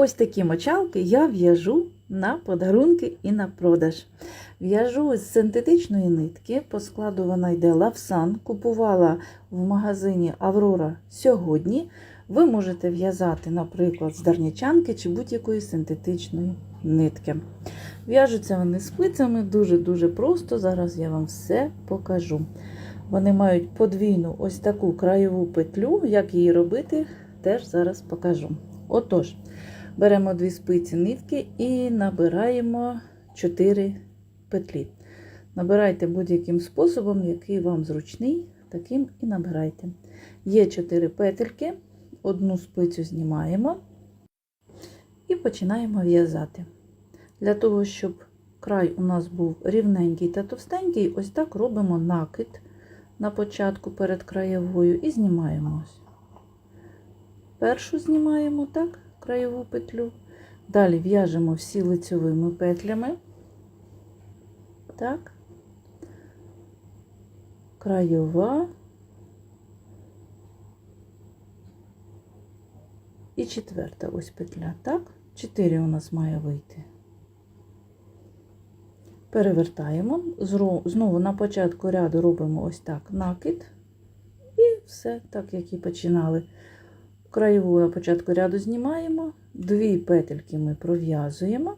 Ось такі мочалки я в'яжу на подарунки і на продаж. В'яжу з синтетичної нитки, по складу вона йде лавсан. Купувала в магазині Аврора сьогодні. Ви можете в'язати, наприклад, з дарнячанки чи будь-якої синтетичної нитки. В'яжуться вони спицями дуже-дуже просто. Зараз я вам все покажу. Вони мають подвійну ось таку краєву петлю. Як її робити, теж зараз покажу. Отож, беремо дві спиці нитки і набираємо 4 петлі. Набирайте будь-яким способом, який вам зручний, таким і набирайте. Є 4 петельки, одну спицю знімаємо і починаємо в'язати. Для того, щоб край у нас був рівненький та товстенький, ось так робимо накид на початку перед краєвою і знімаємо ось. Першу знімаємо так, краєву петлю. Далі в'яжемо всі лицьовими петлями. Так, краєва і четверта ось петля, так? Чотири у нас має вийти. Перевертаємо, знову на початку ряду робимо ось так накид, і все, так як і починали. Краєву на початку ряду знімаємо, дві петельки ми пров'язуємо,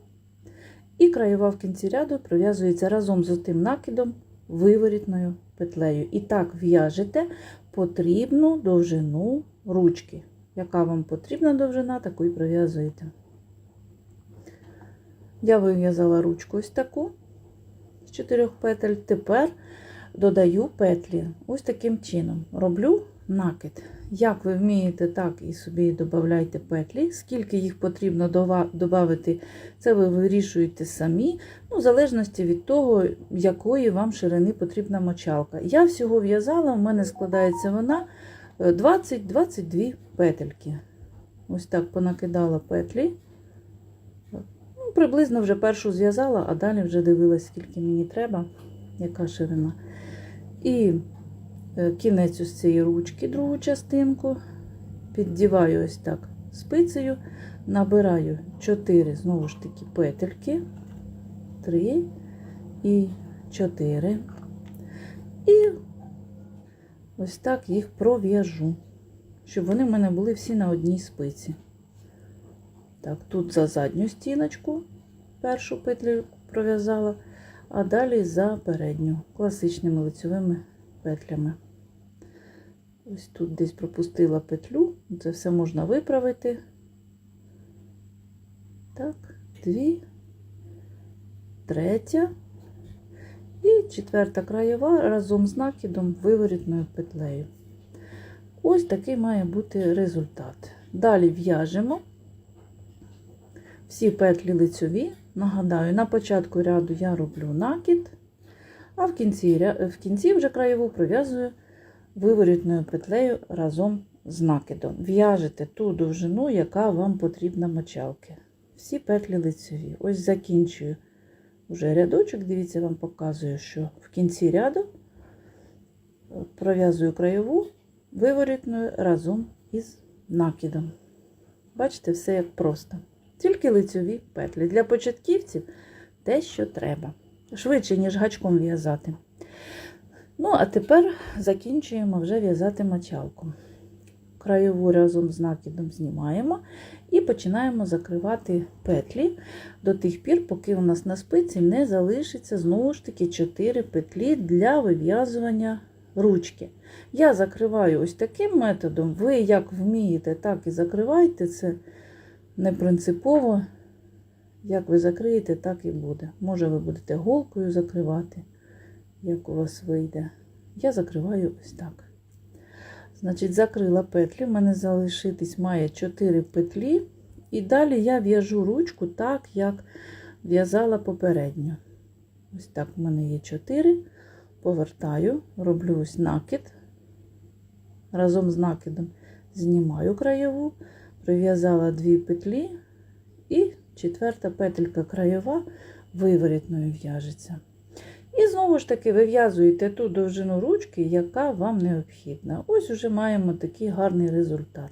і краєва в кінці ряду пров'язується разом з тим накидом виворітною петлею. І так в'яжете потрібну довжину ручки. Яка вам потрібна довжина, таку і пров'язуєте. Я вив'язала ручку ось таку з чотирьох петель. Тепер додаю петлі ось таким чином. Роблю накид. Як ви вмієте, так і собі додавайте петлі. Скільки їх потрібно додати, це ви вирішуєте самі, ну, в залежності від того, якої вам ширини потрібна мочалка. Я всього в'язала, в мене складається вона 20-22 петельки. Ось так понакидала петлі. Ну, Приблизно вже першу зв'язала, а далі вже дивилась, скільки мені треба, яка ширина. І кінець ось цієї ручки, другу частинку, піддіваю ось так спицею, набираю 4, знову ж таки, петельки, 3 і 4. І ось так їх пров'яжу, щоб вони в мене були всі на одній спиці. Так, тут за задню стіночку першу петлю пров'язала, а далі за передню класичними лицьовими петлями. Ось тут десь пропустила петлю, це все можна виправити. Так, дві, третя і четверта краєва разом з накидом виворітною петлею. Ось такий має бути результат. Далі в'яжемо всі петлі лицьові. Нагадаю, на початку ряду я роблю накид, а в кінці, в кінці вже краєву пров'язую виворітною петлею разом з накидом. В'яжете ту довжину, яка вам потрібна мочалки. Всі петлі лицеві. Ось закінчую вже рядочок. Дивіться, вам показую, що в кінці ряду пров'язую краєву виворітною разом із накидом. Бачите, все як просто. Тільки лицьові петлі. Для початківців те, що треба. Швидше, ніж гачком в'язати. Ну, а тепер закінчуємо вже в'язати мочалку. Краєву разом з накидом знімаємо і починаємо закривати петлі до тих пір, поки у нас на спиці не залишиться знову ж таки 4 петлі для вив'язування ручки. Я закриваю ось таким методом. Ви як вмієте, так і закривайте. Це не принципово. Як ви закриєте, так і буде. Може, ви будете голкою закривати як у вас вийде. Я закриваю ось так. Значить, закрила петлі, в мене залишитись має 4 петлі. І далі я в'яжу ручку так, як в'язала попередньо. Ось так в мене є 4. Повертаю, роблю ось накид. Разом з накидом знімаю краєву, прив'язала 2 петлі, і четверта петелька краєва виворітною в'яжеться. І знову ж таки вив'язуєте ту довжину ручки, яка вам необхідна. Ось уже маємо такий гарний результат.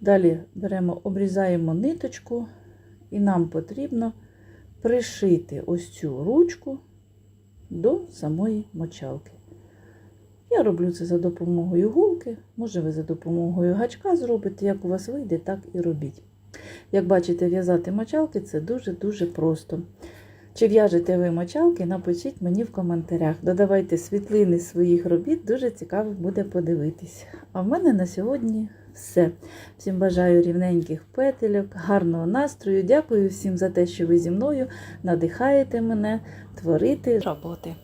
Далі беремо, обрізаємо ниточку, і нам потрібно пришити ось цю ручку до самої мочалки. Я роблю це за допомогою гулки, може ви за допомогою гачка зробите, як у вас вийде, так і робіть. Як бачите, в'язати мочалки це дуже-дуже просто. Чи в'яжете ви мочалки, напишіть мені в коментарях. Додавайте світлини своїх робіт, дуже цікаво буде подивитись. А в мене на сьогодні все. Всім бажаю рівненьких петельок, гарного настрою. Дякую всім за те, що ви зі мною надихаєте мене творити роботи.